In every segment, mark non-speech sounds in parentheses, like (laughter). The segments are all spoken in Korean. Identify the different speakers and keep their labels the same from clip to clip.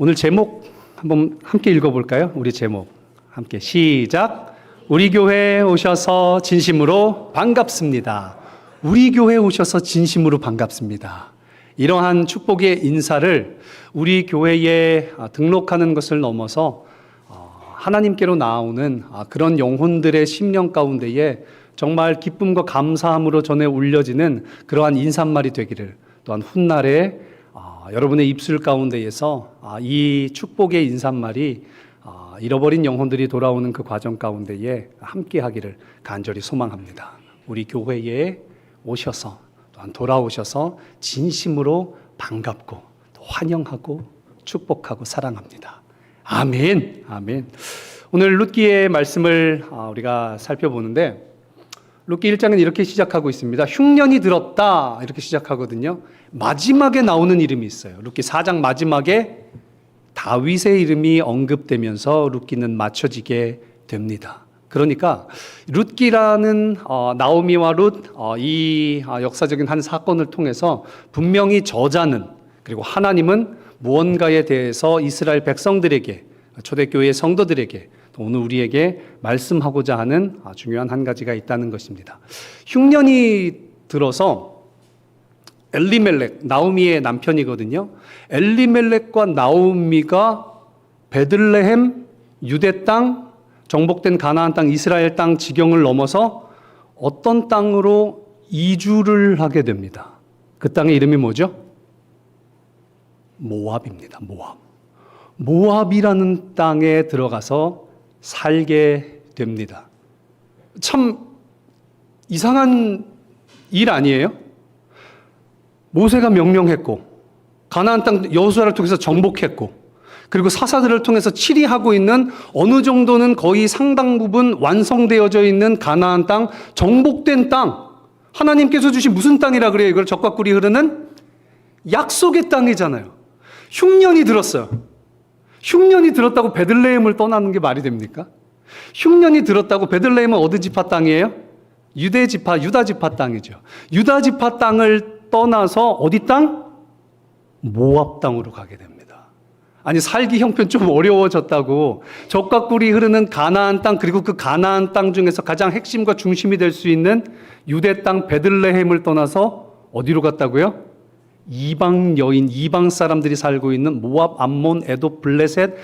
Speaker 1: 오늘 제목 한번 함께 읽어볼까요? 우리 제목 함께 시작. 우리 교회에 오셔서 진심으로 반갑습니다. 우리 교회에 오셔서 진심으로 반갑습니다. 이러한 축복의 인사를 우리 교회에 아, 등록하는 것을 넘어서 어, 하나님께로 나오는 아, 그런 영혼들의 심령 가운데에 정말 기쁨과 감사함으로 전해 울려지는 그러한 인사말이 되기를 또한 훗날에 아, 여러분의 입술 가운데에서 아, 이 축복의 인사말이 아, 잃어버린 영혼들이 돌아오는 그 과정 가운데에 함께 하기를 간절히 소망합니다. 우리 교회에 오셔서 또한 돌아오셔서 진심으로 반갑고 또 환영하고 축복하고 사랑합니다. 아멘. 아멘. 오늘 룻기의 말씀을 아, 우리가 살펴보는데 룻기 1장은 이렇게 시작하고 있습니다. 흉년이 들었다 이렇게 시작하거든요. 마지막에 나오는 이름이 있어요. 룻기 4장 마지막에 다윗의 이름이 언급되면서 룻기는 맞춰지게 됩니다. 그러니까 룻기라는 어, 나오미와 룻, 어, 이 어, 역사적인 한 사건을 통해서 분명히 저자는 그리고 하나님은 무언가에 대해서 이스라엘 백성들에게 초대교회 성도들에게 또 오늘 우리에게 말씀하고자 하는 아, 중요한 한 가지가 있다는 것입니다. 흉년이 들어서 엘리멜렉 나오미의 남편이거든요. 엘리멜렉과 나오미가 베들레헴 유대 땅 정복된 가나안 땅 이스라엘 땅 지경을 넘어서 어떤 땅으로 이주를 하게 됩니다. 그 땅의 이름이 뭐죠? 모압입니다. 모압. 모압이라는 땅에 들어가서 살게 됩니다. 참 이상한 일 아니에요? 모세가 명령했고 가나안 땅 여호수아를 통해서 정복했고 그리고 사사들을 통해서 치리하고 있는 어느 정도는 거의 상당 부분 완성되어져 있는 가나안 땅 정복된 땅 하나님께서 주신 무슨 땅이라 그래요? 이걸 적과 꿀이 흐르는 약속의 땅이잖아요. 흉년이 들었어요. 흉년이 들었다고 베들레헴을 떠나는 게 말이 됩니까? 흉년이 들었다고 베들레헴은 어느 지파 땅이에요? 유대 지파, 유다 지파 땅이죠. 유다 지파 땅을 떠나서 어디 땅? 모압 땅으로 가게 됩니다. 아니 살기 형편 좀 어려워졌다고 적과 꿀이 흐르는 가나안 땅 그리고 그 가나안 땅 중에서 가장 핵심과 중심이 될 수 있는 유대 땅 베들레헴을 떠나서 어디로 갔다고요? 이방 여인, 이방 사람들이 살고 있는 모압, 암몬, 에도, 블레셋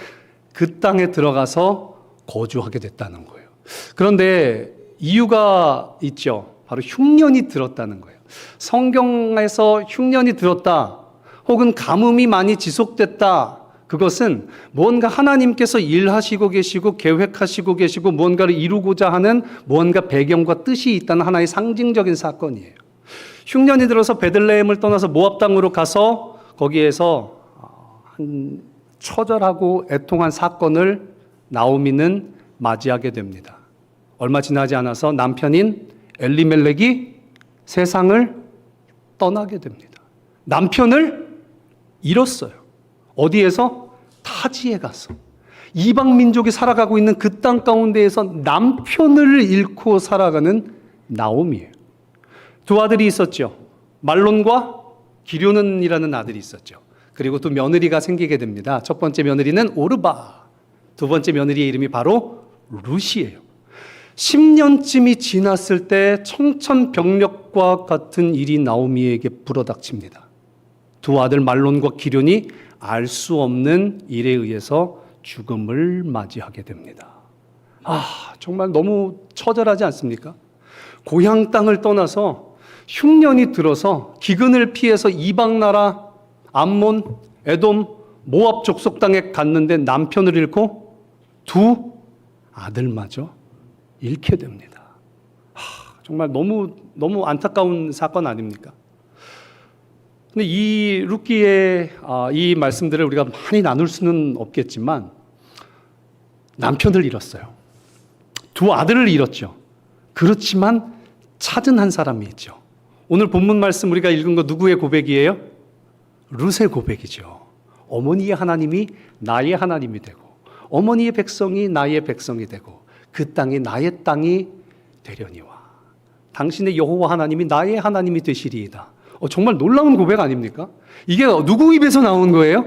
Speaker 1: 그 땅에 들어가서 거주하게 됐다는 거예요. 그런데 이유가 있죠. 바로 흉년이 들었다는 거예요. 성경에서 흉년이 들었다. 혹은 가뭄이 많이 지속됐다. 그것은 무언가 하나님께서 일하시고 계시고 계획하시고 계시고 무언가를 이루고자 하는 무언가 배경과 뜻이 있다는 하나의 상징적인 사건이에요. 흉년이 들어서 베들레헴을 떠나서 모압 땅으로 가서 거기에서 한 처절하고 애통한 사건을 나오미는 맞이하게 됩니다. 얼마 지나지 않아서 남편인 엘리멜렉이 세상을 떠나게 됩니다. 남편을 잃었어요. 어디에서? 타지에 가서. 이방 민족이 살아가고 있는 그 땅 가운데에서 남편을 잃고 살아가는 나옴이에요. 두 아들이 있었죠. 말론과 기료는이라는 아들이 있었죠. 그리고 두 며느리가 생기게 됩니다. 첫 번째 며느리는 오르바. 두 번째 며느리의 이름이 바로 루시예요. 10년쯤이 지났을 때 청천벽력과 같은 일이 나오미에게 불어닥칩니다. 두 아들 말론과 기련이 알 수 없는 일에 의해서 죽음을 맞이하게 됩니다. 아, 정말 너무 처절하지 않습니까? 고향 땅을 떠나서 흉년이 들어서 기근을 피해서 이방 나라 암몬, 에돔, 모압 족속 땅에 갔는데 남편을 잃고 두 아들마저 잃게 됩니다. 하, 정말 너무 너무 안타까운 사건 아닙니까? 근데 이 루키의 아, 이 말씀들을 우리가 많이 나눌 수는 없겠지만 남편을 잃었어요. 두 아들을 잃었죠. 그렇지만 찾은 한 사람이 있죠. 오늘 본문 말씀 우리가 읽은 거 누구의 고백이에요? 룻의 고백이죠. 어머니의 하나님이 나의 하나님이 되고 어머니의 백성이 나의 백성이 되고 그 땅이 나의 땅이 되려니와 당신의 여호와 하나님이 나의 하나님이 되시리이다. 어, 정말 놀라운 고백 아닙니까? 이게 누구 입에서 나온 거예요?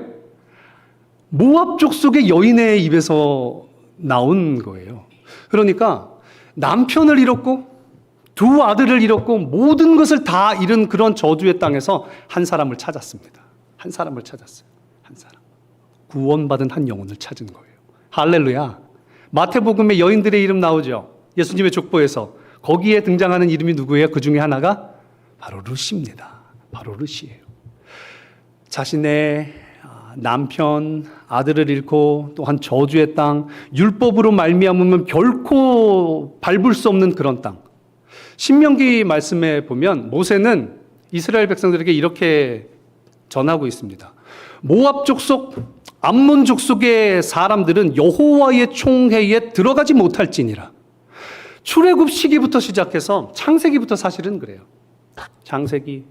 Speaker 1: 모압 족속의 여인의 입에서 나온 거예요. 그러니까 남편을 잃었고 두 아들을 잃었고 모든 것을 다 잃은 그런 저주의 땅에서 한 사람을 찾았습니다. 한 사람을 찾았어요. 한 사람. 구원받은 한 영혼을 찾은 거예요. 할렐루야. 마태복음에 여인들의 이름 나오죠. 예수님의 족보에서 거기에 등장하는 이름이 누구예요? 그 중에 하나가 바로 루시입니다. 바로 루시예요. 자신의 아, 남편, 아들을 잃고 또한 저주의 땅, 율법으로 말미암으면 결코 밟을 수 없는 그런 땅. 신명기 말씀에 보면 모세는 이스라엘 백성들에게 이렇게 전하고 있습니다. 모압 족속, 암몬 족속의 사람들은 여호와의 총회에 들어가지 못할지니라. 출애굽 시기부터 시작해서 창세기부터 사실은 그래요. 창세기,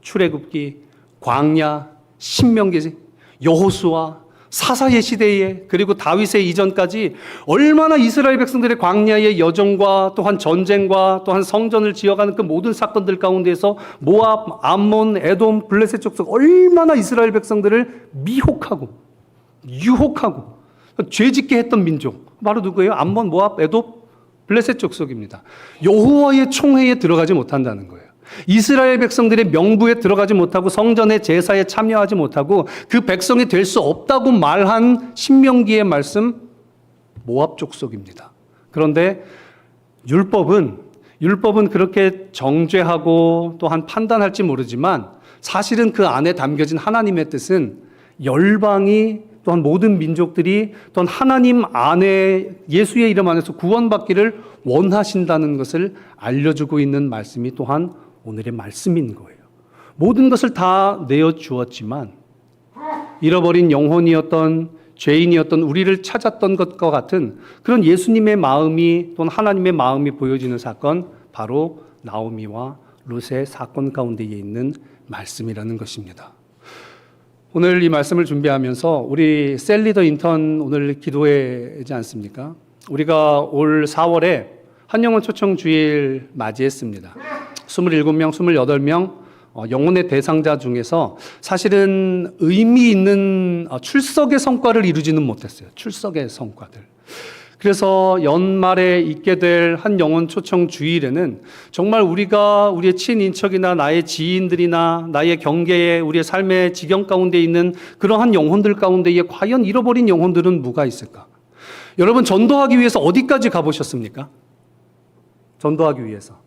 Speaker 1: 출애굽기, 광야, 신명기, 여호수아, 사사의 시대에 그리고 다윗의 이전까지 얼마나 이스라엘 백성들의 광야의 여정과 또한 전쟁과 또한 성전을 지어가는 그 모든 사건들 가운데서 모압, 암몬, 에돔, 블레셋 족속 얼마나 이스라엘 백성들을 미혹하고 유혹하고 죄짓게 했던 민족 바로 누구예요? 암몬, 모압, 에돔, 블레셋 족속입니다. 여호와의 총회에 들어가지 못한다는 거예요. 이스라엘 백성들의 명부에 들어가지 못하고 성전의 제사에 참여하지 못하고 그 백성이 될 수 없다고 말한 신명기의 말씀 모압 족속입니다. 그런데 율법은 율법은 그렇게 정죄하고 또한 판단할지 모르지만 사실은 그 안에 담겨진 하나님의 뜻은 열방이 또한 모든 민족들이 또한 하나님 안에 예수의 이름 안에서 구원받기를 원하신다는 것을 알려주고 있는 말씀이 또한 오늘의 말씀인 거예요. 모든 것을 다 내어 주었지만 잃어버린 영혼이었던 죄인이었던 우리를 찾았던 것과 같은 그런 예수님의 마음이 또는 하나님의 마음이 보여지는 사건 바로 나오미와 룻의 사건 가운데에 있는 말씀이라는 것입니다. 오늘 이 말씀을 준비하면서 우리 셀리더 인턴 오늘 기도회지 않습니까? 우리가 올 4월에 한영원 초청 주일 맞이했습니다. 27명, 28명 어, 영혼의 대상자 중에서 사실은 의미 있는 어, 출석의 성과를 이루지는 못했어요. 출석의 성과들. 그래서 연말에 있게 될 한 영혼 초청 주일에는 정말 우리가 우리의 친인척이나 나의 지인들이나 나의 경계에 우리의 삶의 지경 가운데 있는 그러한 영혼들 가운데에 과연 잃어버린 영혼들은 뭐가 있을까? 여러분 전도하기 위해서 어디까지 가보셨습니까? 전도하기 위해서.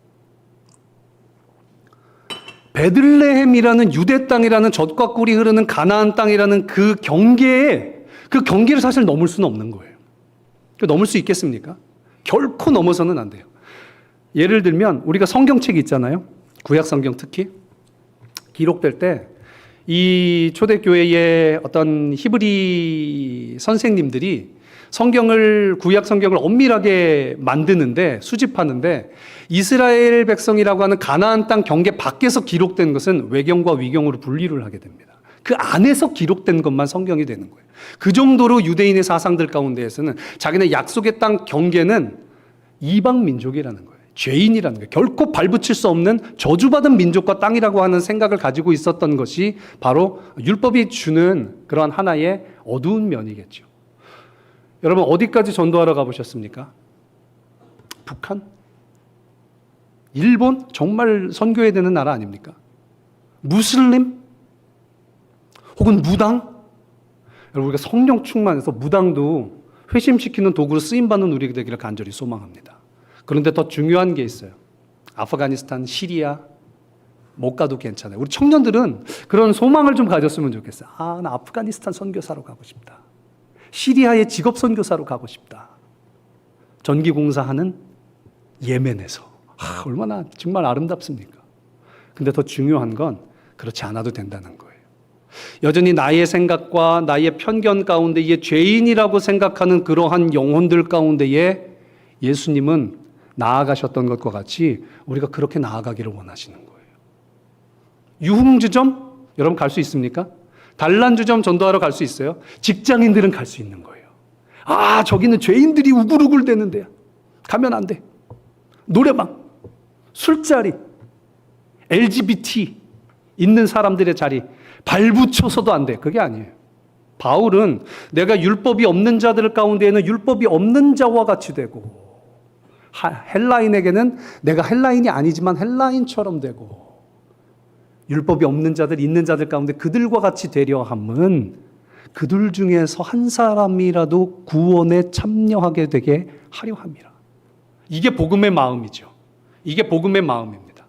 Speaker 1: 베들레헴이라는 유대 땅이라는 젖과 꿀이 흐르는 가나안 땅이라는 그 경계에 그 경계를 사실 넘을 수는 없는 거예요. 그 넘을 수 있겠습니까? 결코 넘어서는 안 돼요. 예를 들면 우리가 성경책 있잖아요. 구약 성경 특히 기록될 때 이 초대교회의 어떤 히브리 선생님들이 성경을 구약 성경을 엄밀하게 만드는데 수집하는데 이스라엘 백성이라고 하는 가나안 땅 경계 밖에서 기록된 것은 외경과 위경으로 분리를 하게 됩니다. 그 안에서 기록된 것만 성경이 되는 거예요. 그 정도로 유대인의 사상들 가운데에서는 자기네 약속의 땅 경계는 이방 민족이라는 거예요. 죄인이라는 거예요. 결코 발붙일 수 없는 저주받은 민족과 땅이라고 하는 생각을 가지고 있었던 것이 바로 율법이 주는 그러한 하나의 어두운 면이겠죠. 여러분 어디까지 전도하러 가보셨습니까? 북한? 일본? 정말 선교해야 되는 나라 아닙니까? 무슬림? 혹은 무당? 여러분 우리가 성령 충만해서 무당도 회심시키는 도구로 쓰임받는 우리가 되기를 간절히 소망합니다. 그런데 더 중요한 게 있어요. 아프가니스탄, 시리아 못 가도 괜찮아요. 우리 청년들은 그런 소망을 좀 가졌으면 좋겠어요. 아, 나 아프가니스탄 선교사로 가고 싶다. 시리아의 직업 선교사로 가고 싶다. 전기 공사하는 예멘에서 아, 얼마나 정말 아름답습니까? 근데 더 중요한 건 그렇지 않아도 된다는 거예요. 여전히 나의 생각과 나의 편견 가운데에 죄인이라고 생각하는 그러한 영혼들 가운데에 예수님은 나아가셨던 것과 같이 우리가 그렇게 나아가기를 원하시는 거예요. 유흥주점 여러분 갈 수 있습니까? 단란주점 전도하러 갈 수 있어요? 직장인들은 갈 수 있는 거예요. 아, 저기는 죄인들이 우글우글 대는데 가면 안 돼. 노래방, 술자리, LGBT 있는 사람들의 자리 발붙여서도 안 돼. 그게 아니에요. 바울은 내가 율법이 없는 자들 가운데에는 율법이 없는 자와 같이 되고 하- 헬라인에게는 내가 헬라인이 아니지만 헬라인처럼 되고 율법이 없는 자들 있는 자들 가운데 그들과 같이 되려 함은 그들 중에서 한 사람이라도 구원에 참여하게 되게 하려 함이라. 이게 복음의 마음이죠. 이게 복음의 마음입니다.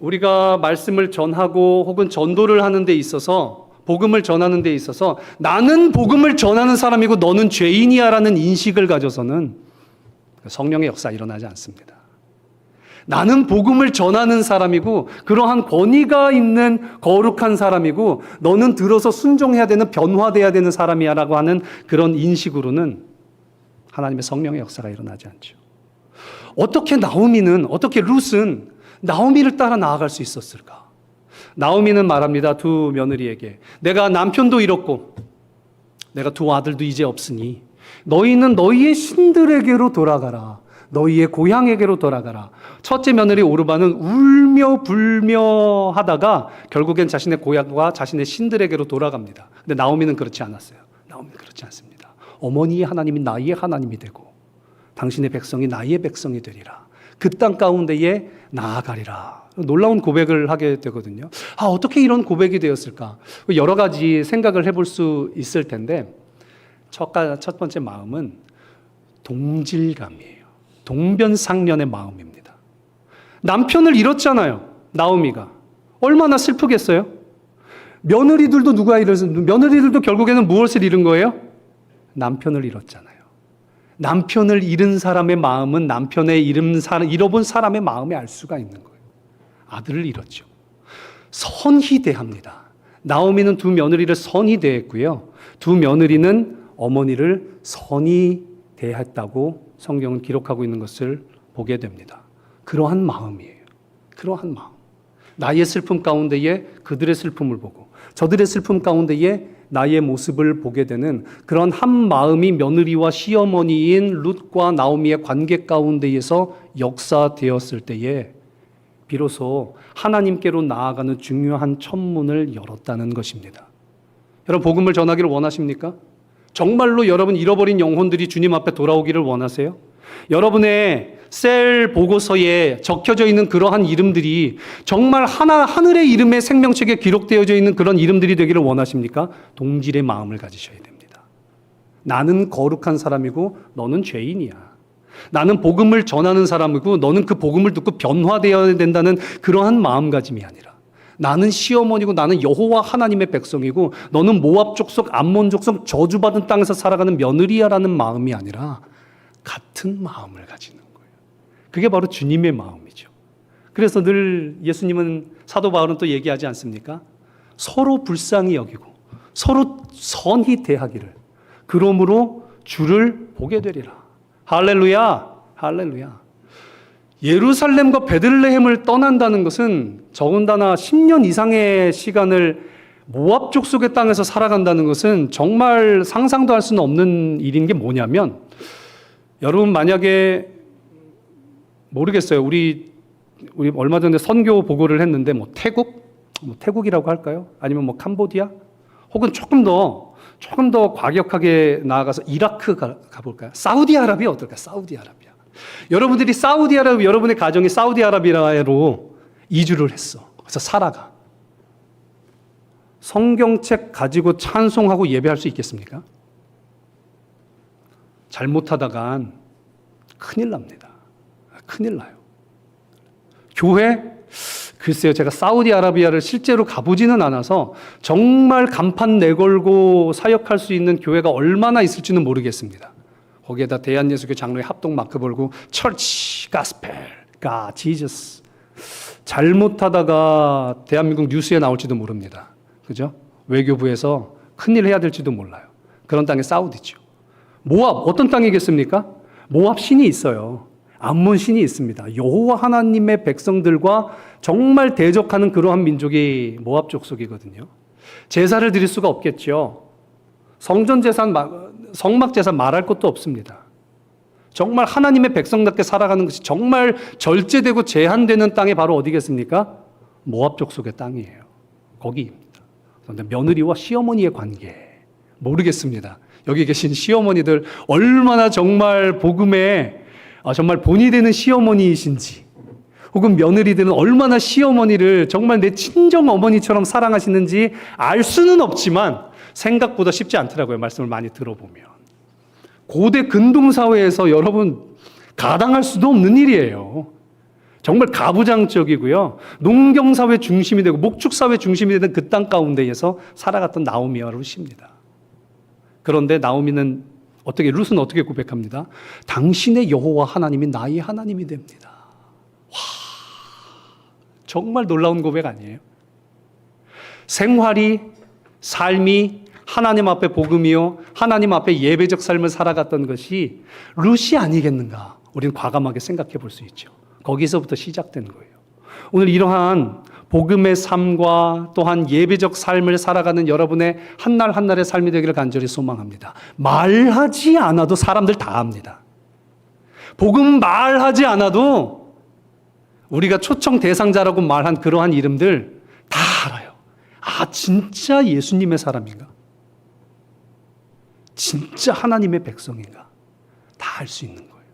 Speaker 1: 우리가 말씀을 전하고 혹은 전도를 하는 데 있어서 복음을 전하는 데 있어서 나는 복음을 전하는 사람이고 너는 죄인이야라는 인식을 가져서는 성령의 역사 일어나지 않습니다. 나는 복음을 전하는 사람이고 그러한 권위가 있는 거룩한 사람이고 너는 들어서 순종해야 되는 변화돼야 되는 사람이야라고 하는 그런 인식으로는 하나님의 성령의 역사가 일어나지 않죠. 어떻게 나오미는 어떻게 룻은 나오미를 따라 나아갈 수 있었을까? 나오미는 말합니다. 두 며느리에게 내가 남편도 잃었고 내가 두 아들도 이제 없으니 너희는 너희의 신들에게로 돌아가라. 너희의 고향에게로 돌아가라. 첫째 며느리 오르바는 울며 불며 하다가 결국엔 자신의 고향과 자신의 신들에게로 돌아갑니다. 근데 나오미는 그렇지 않았어요. 나오미는 그렇지 않습니다. 어머니의 하나님이 나의 하나님이 되고 당신의 백성이 나의 백성이 되리라. 그 땅 가운데에 나아가리라. 놀라운 고백을 하게 되거든요. 아, 어떻게 이런 고백이 되었을까? 여러 가지 생각을 해볼 수 있을 텐데, 첫 번째 마음은 동질감이에요. 동변상련의 마음입니다. 남편을 잃었잖아요. 나오미가. 얼마나 슬프겠어요? 며느리들도 누가 잃었어? 며느리들도 결국에는 무엇을 잃은 거예요? 남편을 잃었잖아요. 남편을 잃은 사람의 마음은 남편의 잃은 사람, 잃어본 사람의 마음에 알 수가 있는 거예요. 아들을 잃었죠. 선히 대합니다. 나오미는 두 며느리를 선히 대했고요. 두 며느리는 어머니를 선히 대했다고 성경은 기록하고 있는 것을 보게 됩니다. 그러한 마음이에요. 그러한 마음. 나의 슬픔 가운데에 그들의 슬픔을 보고 저들의 슬픔 가운데에 나의 모습을 보게 되는 그런 한 마음이 며느리와 시어머니인 룻과 나오미의 관계 가운데에서 역사되었을 때에 비로소 하나님께로 나아가는 중요한 천문을 열었다는 것입니다. 여러분 복음을 전하기를 원하십니까? 정말로 여러분 잃어버린 영혼들이 주님 앞에 돌아오기를 원하세요? 여러분의 셀 보고서에 적혀져 있는 그러한 이름들이 정말 하나 하늘의 이름의 생명책에 기록되어져 있는 그런 이름들이 되기를 원하십니까? 동질의 마음을 가지셔야 됩니다. 나는 거룩한 사람이고 너는 죄인이야. 나는 복음을 전하는 사람이고 너는 그 복음을 듣고 변화되어야 된다는 그러한 마음가짐이 아니라 나는 시어머니고 나는 여호와 하나님의 백성이고 너는 모압 족속 암몬 족속 저주받은 땅에서 살아가는 며느리야라는 마음이 아니라 같은 마음을 가지는 거예요. 그게 바로 주님의 마음이죠. 그래서 늘 예수님은 사도 바울은 또 얘기하지 않습니까? 서로 불쌍히 여기고 서로 선히 대하기를 그러므로 주를 보게 되리라. 할렐루야. 할렐루야. 예루살렘과 베들레헴을 떠난다는 것은 더군다나 10년 이상의 시간을 모압 족속의 땅에서 살아간다는 것은 정말 상상도 할 수는 없는 일인 게 뭐냐면 여러분 만약에 모르겠어요. 우리 우리 얼마 전에 선교 보고를 했는데 뭐 태국 뭐 태국이라고 할까요? 아니면 뭐 캄보디아 혹은 조금 더 조금 더 과격하게 나아가서 이라크 가, 가볼까요? 사우디아라비아 어떨까? 사우디아라비아. 여러분들이 사우디아라비아 여러분의 가정이 사우디아라비아로 이주를 했어. 그래서 살아가. 성경책 가지고 찬송하고 예배할 수 있겠습니까? 잘못하다간 큰일 납니다. 큰일 나요. 교회 글쎄요, 제가 사우디아라비아를 실제로 가보지는 않아서 정말 간판 내걸고 사역할 수 있는 교회가 얼마나 있을지는 모르겠습니다. 거기에다 대한예수교 장로의 합동 마크 걸고 철치, 가스펠, 가, 지저스 잘못하다가 대한민국 뉴스에 나올지도 모릅니다. 그죠? 외교부에서 큰일 해야 될지도 몰라요. 그런 땅에 사우디죠. 모압 어떤 땅이겠습니까? 모압 신이 있어요. 암몬 신이 있습니다. 여호와 하나님의 백성들과 정말 대적하는 그러한 민족이 모압 족속이거든요. 제사를 드릴 수가 없겠죠. 성전 제산, 성막 제사 말할 것도 없습니다. 정말 하나님의 백성답게 살아가는 것이 정말 절제되고 제한되는 땅이 바로 어디겠습니까? 모압 족 속의 땅이에요. 거기입니다. 그런데 며느리와 시어머니의 관계 모르겠습니다. 여기 계신 시어머니들 얼마나 정말 복음에 아, 정말 본이 되는 시어머니이신지 혹은 며느리들은 얼마나 시어머니를 정말 내 친정 어머니처럼 사랑하시는지 알 수는 없지만 생각보다 쉽지 않더라고요. 말씀을 많이 들어보면. 고대 근동 사회에서 여러분 가당할 수도 없는 일이에요. 정말 가부장적이고요. 농경 사회 중심이 되고 목축 사회 중심이 되는 그 땅 가운데에서 살아갔던 나오미와 룻입니다. 그런데 나오미는 어떻게 룻은 어떻게 고백합니다. 당신의 여호와 하나님이 나의 하나님이 됩니다. 와, 정말 놀라운 고백 아니에요? 생활이 삶이 하나님 앞에 복음이요 하나님 앞에 예배적 삶을 살아갔던 것이 룻이 아니겠는가? 우리는 과감하게 생각해 볼 수 있죠. 거기서부터 시작된 거예요. 오늘 이러한 복음의 삶과 또한 예배적 삶을 살아가는 여러분의 한날 한날의 삶이 되기를 간절히 소망합니다. 말하지 않아도 사람들 다 압니다. 복음 말하지 않아도 우리가 초청 대상자라고 말한 그러한 이름들 다 알아요. 아, 진짜 예수님의 사람인가? 진짜 하나님의 백성인가? 다 알 수 있는 거예요.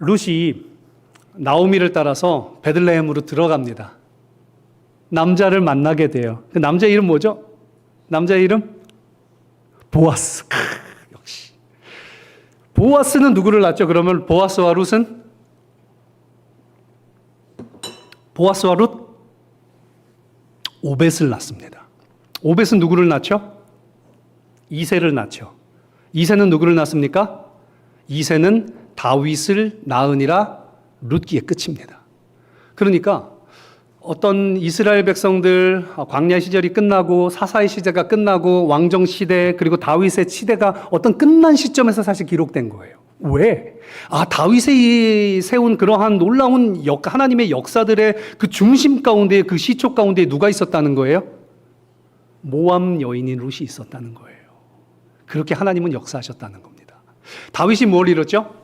Speaker 1: 룻이 나오미를 따라서 베들레헴으로 들어갑니다. 남자를 만나게 돼요. 그 남자 이름 뭐죠? 남자 이름 보아스. 크, 역시. 보아스는 누구를 낳죠? 그러면 보아스와 룻은 보아스와 룻 오벳을 낳습니다. 오벳은 누구를 낳죠? 이세를 낳죠. 이세는 누구를 낳습니까? 이세는 다윗을 낳으니라 룻기의 끝입니다. 그러니까 어떤 이스라엘 백성들 광야 시절이 끝나고 사사의 시대가 끝나고 왕정 시대 그리고 다윗의 시대가 어떤 끝난 시점에서 사실 기록된 거예요. 왜? 아 다윗이 세운 그러한 놀라운 역, 하나님의 역사들의 그 중심 가운데 그 시초 가운데 누가 있었다는 거예요? 모함 여인인 룻이 있었다는 거예요. 그렇게 하나님은 역사하셨다는 겁니다. 다윗이 뭘 이뤘죠?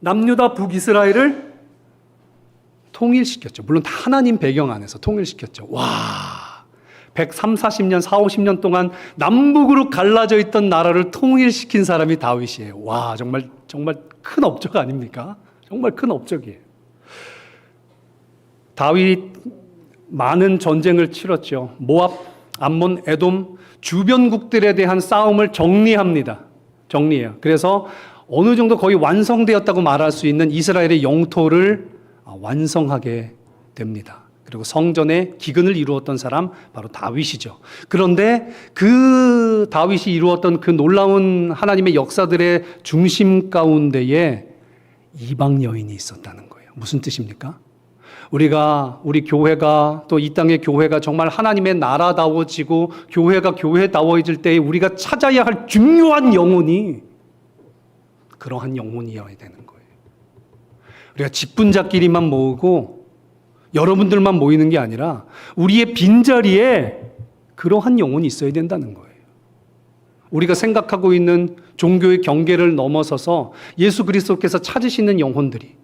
Speaker 1: 남유다 북이스라엘을 통일시켰죠. 물론 다 하나님 배경 안에서 통일시켰죠. 와. 130, 40년, 4, 50년 동안 남북으로 갈라져 있던 나라를 통일시킨 사람이 다윗이에요. 와, 정말 정말 큰 업적 아닙니까? 정말 큰 업적이에요. 다윗 많은 전쟁을 치렀죠. 모압, 암몬, 에돔 주변국들에 대한 싸움을 정리합니다. 정리해요. 그래서 어느 정도 거의 완성되었다고 말할 수 있는 이스라엘의 영토를 완성하게 됩니다. 그리고 성전의 기근을 이루었던 사람 바로 다윗이죠. 그런데 그 다윗이 이루었던 그 놀라운 하나님의 역사들의 중심 가운데에 이방 여인이 있었다는 거예요. 무슨 뜻입니까? 우리가 우리 교회가 또 이 땅의 교회가 정말 하나님의 나라다워지고 교회가 교회다워질 때에 우리가 찾아야 할 중요한 영혼이 그러한 영혼이어야 되는 거예요. 우리가 직분자끼리만 모으고 여러분들만 모이는 게 아니라 우리의 빈자리에 그러한 영혼이 있어야 된다는 거예요. 우리가 생각하고 있는 종교의 경계를 넘어서서 예수 그리스도께서 찾으시는 영혼들이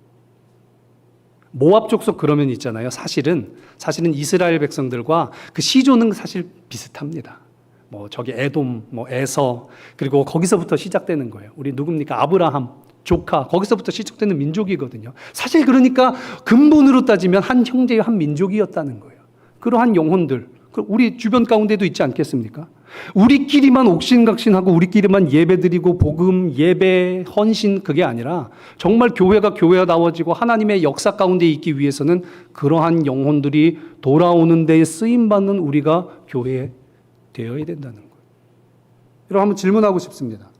Speaker 1: 모압 족속 그러면 있잖아요. 사실은 사실은 이스라엘 백성들과 그 시조는 사실 비슷합니다. 뭐 저기 에돔, 뭐 에서 그리고 거기서부터 시작되는 거예요. 우리 누굽니까? 아브라함, 조카 거기서부터 시작되는 민족이거든요. 사실 그러니까 근본으로 따지면 한 형제의 한 민족이었다는 거예요. 그러한 영혼들 우리 주변 가운데도 있지 않겠습니까? 우리끼리만 옥신각신하고 우리끼리만 예배드리고 복음, 예배, 헌신 그게 아니라 정말 교회가 교회가 나워지고 하나님의 역사 가운데 있기 위해서는 그러한 영혼들이 돌아오는 데에 쓰임 받는 우리가 교회에 되어야 된다는 거예요. 여러분 한번 질문하고 싶습니다.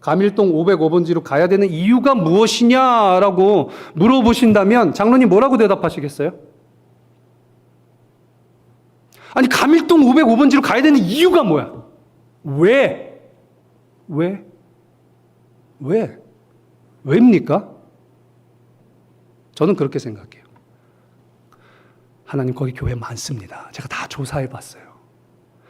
Speaker 1: 가밀동 505번지로 가야 되는 이유가 무엇이냐라고 물어보신다면 장로님 뭐라고 대답하시겠어요? 아니 가밀동 505번지로 가야 되는 이유가 뭐야? 왜? 왜? 왜? 왜입니까? 저는 그렇게 생각해요. 하나님 거기 교회 많습니다. 제가 다 조사해 봤어요.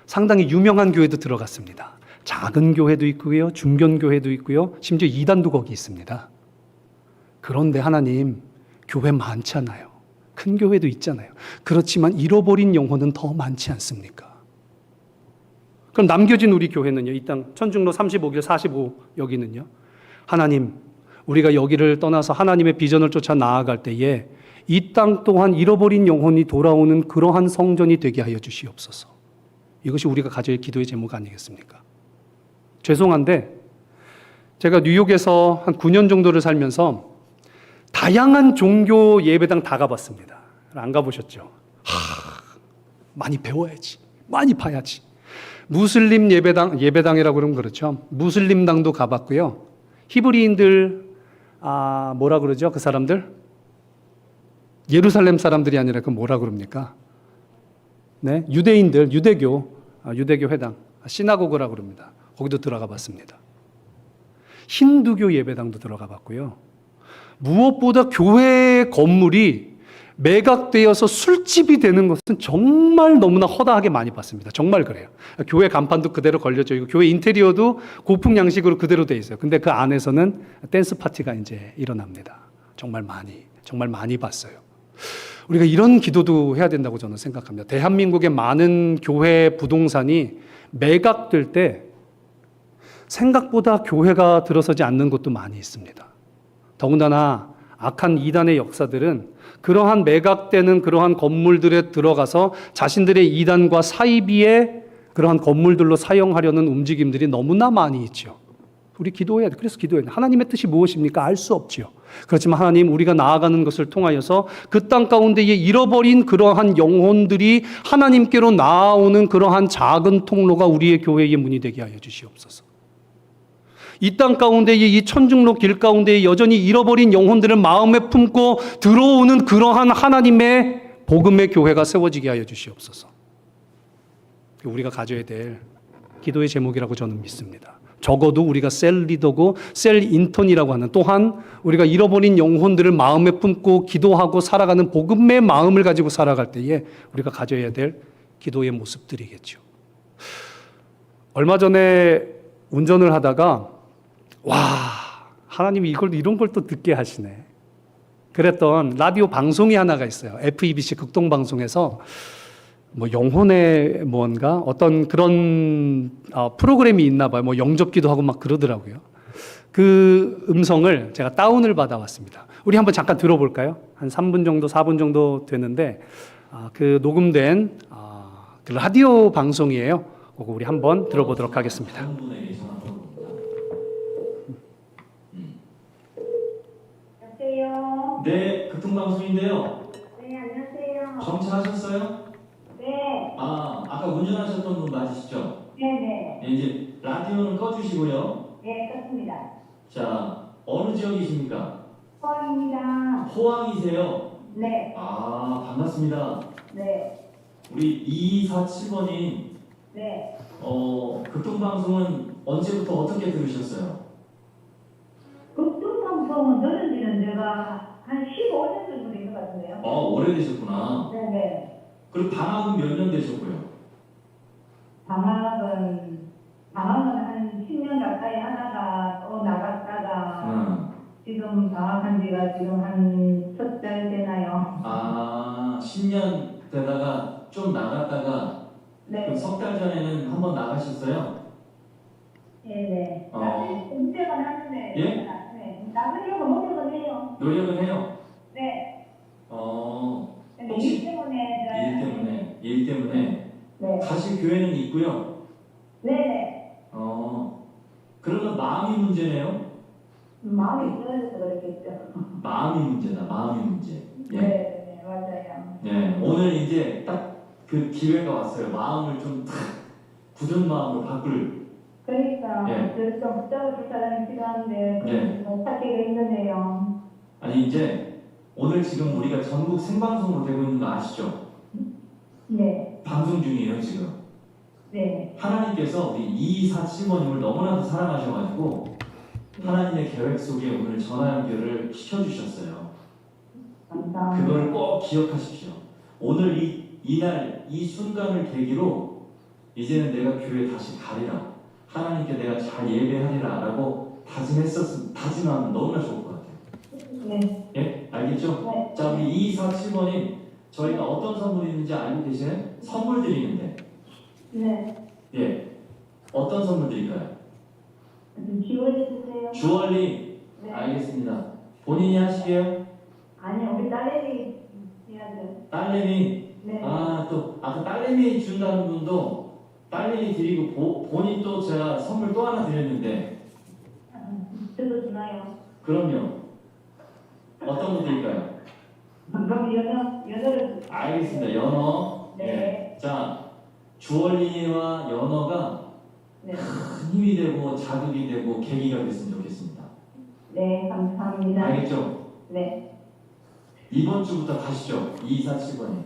Speaker 1: 상당히 유명한 교회도 들어갔습니다. 작은 교회도 있고요, 중견 교회도 있고요, 심지어 이단도 거기 있습니다. 그런데 하나님 교회 많잖아요. 큰 교회도 있잖아요. 그렇지만 잃어버린 영혼은 더 많지 않습니까? 그럼 남겨진 우리 교회는요. 이 땅 천중로 35길 45 여기는요. 하나님 우리가 여기를 떠나서 하나님의 비전을 쫓아 나아갈 때에 이 땅 또한 잃어버린 영혼이 돌아오는 그러한 성전이 되게 하여 주시옵소서. 이것이 우리가 가져야 할 기도의 제목 아니겠습니까? 죄송한데 제가 뉴욕에서 한 9년 정도를 살면서 다양한 종교 예배당 다 가봤습니다. 안 가보셨죠? 하, 많이 배워야지. 많이 봐야지. 무슬림 예배당, 예배당이라고 그러면 그렇죠. 무슬림당도 가봤고요. 히브리인들, 아, 뭐라 그러죠? 그 사람들? 예루살렘 사람들이 아니라 그 뭐라 그럽니까? 네, 유대인들, 유대교, 아, 유대교 회당, 시나고그라고 그럽니다. 거기도 들어가 봤습니다. 힌두교 예배당도 들어가 봤고요. 무엇보다 교회 건물이 매각되어서 술집이 되는 것은 정말 너무나 허다하게 많이 봤습니다. 정말 그래요. 교회 간판도 그대로 걸려져 있고 교회 인테리어도 고풍 양식으로 그대로 돼 있어요. 근데 그 안에서는 댄스 파티가 이제 일어납니다. 정말 많이, 정말 많이 봤어요. 우리가 이런 기도도 해야 된다고 저는 생각합니다. 대한민국의 많은 교회 부동산이 매각될 때 생각보다 교회가 들어서지 않는 곳도 많이 있습니다. 더군다나 악한 이단의 역사들은 그러한 매각되는 그러한 건물들에 들어가서 자신들의 이단과 사이비에 그러한 건물들로 사용하려는 움직임들이 너무나 많이 있죠. 우리 기도해야 돼. 그래서 기도해야 돼. 하나님의 뜻이 무엇입니까? 알 수 없지요. 그렇지만 하나님 우리가 나아가는 것을 통하여서 그 땅 가운데에 잃어버린 그러한 영혼들이 하나님께로 나아오는 그러한 작은 통로가 우리의 교회의 문이 되게 하여 주시옵소서. 이 땅 가운데에 이 천중로 길 가운데에 여전히 잃어버린 영혼들을 마음에 품고 들어오는 그러한 하나님의 복음의 교회가 세워지게 하여 주시옵소서. 우리가 가져야 될 기도의 제목이라고 저는 믿습니다. 적어도 우리가 셀 리더고 셀 인턴이라고 하는 또한 우리가 잃어버린 영혼들을 마음에 품고 기도하고 살아가는 복음의 마음을 가지고 살아갈 때에 우리가 가져야 될 기도의 모습들이겠죠. 얼마 전에 운전을 하다가 와 하나님이 이걸 이런 걸 또 듣게 하시네. 그랬던 라디오 방송이 하나가 있어요. FEBC 극동 방송에서 뭐 영혼의 뭔가 어떤 그런 어, 프로그램이 있나 봐요. 뭐 영접기도 하고 막 그러더라고요. 그 음성을 제가 다운을 받아왔습니다. 우리 한번 잠깐 들어볼까요? 한 3분 정도, 4분 정도 되는데 아, 그 녹음된 아, 그 라디오 방송이에요. 그거 우리 한번 들어보도록 하겠습니다.
Speaker 2: 여보세요.
Speaker 3: 네, 교통방송인데요.
Speaker 2: 네, 안녕하세요.
Speaker 3: 정차하셨어요?
Speaker 2: 네,
Speaker 3: 아, 아까 운전하셨던 분 맞으시죠?
Speaker 2: 네, 네.
Speaker 3: 네, 이제 라디오는 꺼주시고요.
Speaker 2: 네, 떴습니다.
Speaker 3: 자, 어느 지역이십니까?
Speaker 2: 포항입니다.
Speaker 3: 포항이세요?
Speaker 2: 네,
Speaker 3: 아, 반갑습니다.
Speaker 2: 네,
Speaker 3: 우리 2247번이
Speaker 2: 네.
Speaker 3: 어, 교통방송은 언제부터 어떻게 들으셨어요?
Speaker 2: 극동방송은 들은 지는 제가 한 15년 정도 된 것 같은데요.
Speaker 3: 어, 오래되셨구나.
Speaker 2: 네, 네.
Speaker 3: 그리고 방학은 몇 년 되셨고요?
Speaker 2: 방학은, 방학은 한 10년 가까이 하다가 또 나갔다가
Speaker 3: 응.
Speaker 2: 지금 방학한 지가 지금 한 첫달 되나요?
Speaker 3: 아, 10년 되다가 좀 나갔다가
Speaker 2: 네,
Speaker 3: 석달 전에는 한번 나가셨어요?
Speaker 2: 네, 네.
Speaker 3: 어.
Speaker 2: 나중에 문제가 나는데.
Speaker 3: 예?
Speaker 2: 네, 나중에 노력은 해요.
Speaker 3: 노력은 해요.
Speaker 2: 네.
Speaker 3: 어,
Speaker 2: 근데
Speaker 3: 혹시
Speaker 2: 일 때문에
Speaker 3: 일 때문에, 일 때문에
Speaker 2: 네.
Speaker 3: 가실 교회는 있고요.
Speaker 2: 네.
Speaker 3: 어, 그러면 마음이 문제네요.
Speaker 2: 마음이 떨어져서 그렇겠죠. (laughs)
Speaker 3: 마음이 문제다, 마음이 문제.
Speaker 2: 네,
Speaker 3: 예.
Speaker 2: 네, 맞아요.
Speaker 3: 예, 오늘 이제 딱 그 기회가 왔어요. 마음을 좀 탁 굳은 마음으로 바꿀.
Speaker 2: 그러니까
Speaker 3: 예.
Speaker 2: 그래서 좀 붙잡아줄 사람이 필요한데
Speaker 3: 예.
Speaker 2: 그 찾기가 힘드네요.
Speaker 3: 아니 이제 오늘 지금 우리가 전국 생방송으로 되고 있는 거 아시죠?
Speaker 2: 네,
Speaker 3: 방송 중이에요 지금.
Speaker 2: 네,
Speaker 3: 하나님께서 우리 2247번님을 너무나도 사랑하셔가지고 하나님의 계획 속에 오늘 전화 연결을 시켜주셨어요.
Speaker 2: 감사합니다.
Speaker 3: 그걸 꼭 기억하십시오. 오늘 이 이날 이 순간을 계기로 이제는 내가 교회 다시 가리라. 하나님께 내가 잘 예배하리라라고 다짐했었음 다짐하면 너무나 좋을 것 같아요.
Speaker 2: 네.
Speaker 3: 예? 알겠죠?
Speaker 2: 네.
Speaker 3: 자, 우리 2477번님, 저희가 어떤 선물이 있는지 알고 계세요? 선물 드리는데,
Speaker 2: 네.
Speaker 3: 예. 어떤 선물 드릴까요?
Speaker 2: 지원해 주세요.
Speaker 3: 주얼리,
Speaker 2: 네.
Speaker 3: 알겠습니다. 본인이 하시게요?
Speaker 2: 아니, 우리 딸내미 해야죠.
Speaker 3: 딸내미,
Speaker 2: 네.
Speaker 3: 아, 또, 아까 딸내미 준다는 분도 딸내미 드리고, 보- 본인 또 제가 선물 또 하나 드렸는데,
Speaker 2: 저도 주나요?
Speaker 3: 그럼요. 어떤 거 드릴까요?
Speaker 2: 그럼 연어, 연어를.
Speaker 3: 알겠습니다. 연어.
Speaker 2: 네.
Speaker 3: 예. 자, 주얼리와 연어가
Speaker 2: 네.
Speaker 3: 큰 힘이 되고 자극이 되고 계기가 됐으면 좋겠습니다.
Speaker 2: 네, 감사합니다.
Speaker 3: 알겠죠?
Speaker 2: 네.
Speaker 3: 이번 주부터 가시죠. 2477번님.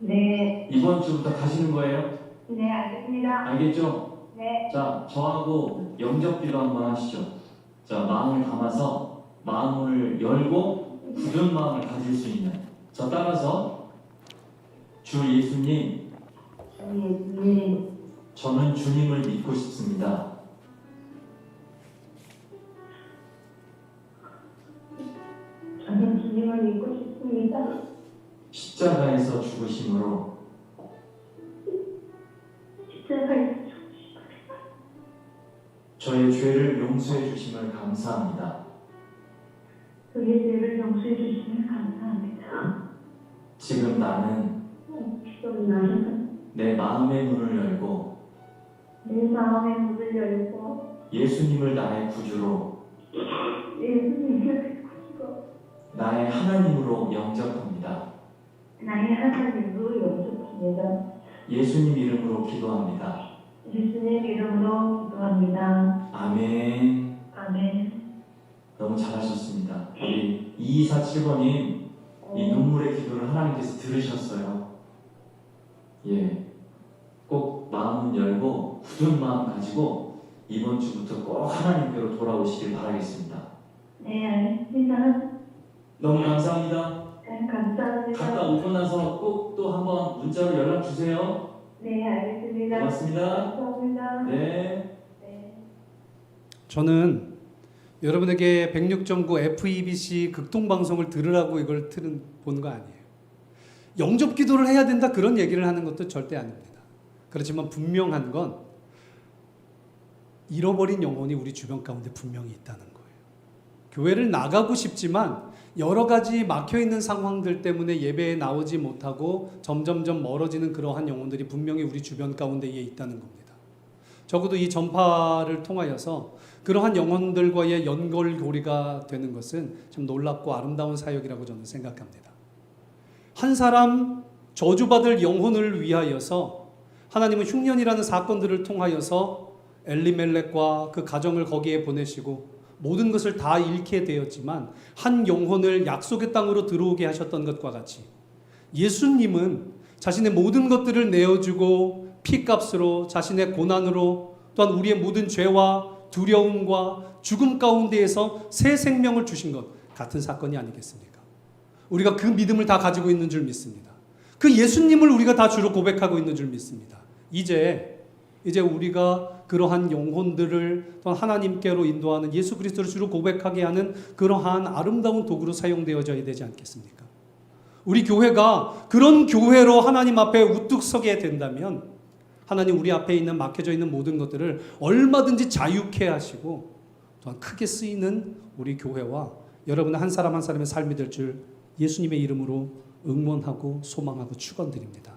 Speaker 2: 네.
Speaker 3: 이번 주부터 가시는 거예요.
Speaker 2: 네, 알겠습니다.
Speaker 3: 알겠죠?
Speaker 2: 네.
Speaker 3: 자, 저하고 영접기도 한번 하시죠. 자, 마음을 담아서 마음을 열고 굳은 마음을 가질 수 있는 저 따라서 주 예수님,
Speaker 2: 예, 예.
Speaker 3: 저는 주님을 믿고 싶습니다.
Speaker 2: 저는 주님을 믿고 싶습니다.
Speaker 3: 십자가에서 죽으심으로 저의 죄를 용서해 주심을 감사합니다.
Speaker 2: 저의 죄를 용서해 주시면 감사합니다.
Speaker 3: 지금 나는
Speaker 2: 지금 나는
Speaker 3: 내 마음의 문을 열고
Speaker 2: 내 마음의 문을 열고
Speaker 3: 예수님을 나의 구주로
Speaker 2: 예수님을 구시고
Speaker 3: 나의 하나님으로 영접합니다.
Speaker 2: 나의 하나님으로 영접합니다.
Speaker 3: 예수님 이름으로 기도합니다.
Speaker 2: 예수님 이름으로 기도합니다.
Speaker 3: 아멘.
Speaker 2: 아멘.
Speaker 3: 너무 잘하셨습니다. 우리 2247번님 이 눈물의 기도를 하나님께서 들으셨어요. 예. 꼭 마음은 열고 굳은 마음 가지고 이번 주부터 꼭 하나님께로 돌아오시길 바라겠습니다.
Speaker 2: 네, 알겠습니다.
Speaker 3: 너무 감사합니다.
Speaker 2: 네, 감사합니다.
Speaker 3: 갔다 오고 나서 꼭 또 한번 문자로 연락 주세요.
Speaker 2: 네, 알겠습니다.
Speaker 3: 고맙습니다.
Speaker 2: 감사합니다.
Speaker 3: 네.
Speaker 2: 네.
Speaker 1: 저는 여러분에게 106.9 FEBC 극동방송을 들으라고 이걸 틀은 본 거 아니에요. 영접 기도를 해야 된다 그런 얘기를 하는 것도 절대 아닙니다. 그렇지만 분명한 건 잃어버린 영혼이 우리 주변 가운데 분명히 있다는 거예요. 교회를 나가고 싶지만 여러 가지 막혀 있는 상황들 때문에 예배에 나오지 못하고 점점점 멀어지는 그러한 영혼들이 분명히 우리 주변 가운데에 있다는 겁니다. 적어도 이 전파를 통하여서 그러한 영혼들과의 연결고리가 되는 것은 참 놀랍고 아름다운 사역이라고 저는 생각합니다. 한 사람 저주받을 영혼을 위하여서 하나님은 흉년이라는 사건들을 통하여서 엘리멜렉과 그 가정을 거기에 보내시고 모든 것을 다 잃게 되었지만 한 영혼을 약속의 땅으로 들어오게 하셨던 것과 같이 예수님은 자신의 모든 것들을 내어주고 피값으로 자신의 고난으로 또한 우리의 모든 죄와 두려움과 죽음 가운데에서 새 생명을 주신 것 같은 사건이 아니겠습니까? 우리가 그 믿음을 다 가지고 있는 줄 믿습니다. 그 예수님을 우리가 다 주로 고백하고 있는 줄 믿습니다. 이제 이제 우리가 그러한 영혼들을 또한 하나님께로 인도하는 예수 그리스도를 주로 고백하게 하는 그러한 아름다운 도구로 사용되어져야 되지 않겠습니까? 우리 교회가 그런 교회로 하나님 앞에 우뚝 서게 된다면 하나님 우리 앞에 있는 막혀져 있는 모든 것들을 얼마든지 자유케 하시고 또한 크게 쓰이는 우리 교회와 여러분 한 사람 한 사람의 삶이 될 줄 예수님의 이름으로 응원하고 소망하고 축원드립니다.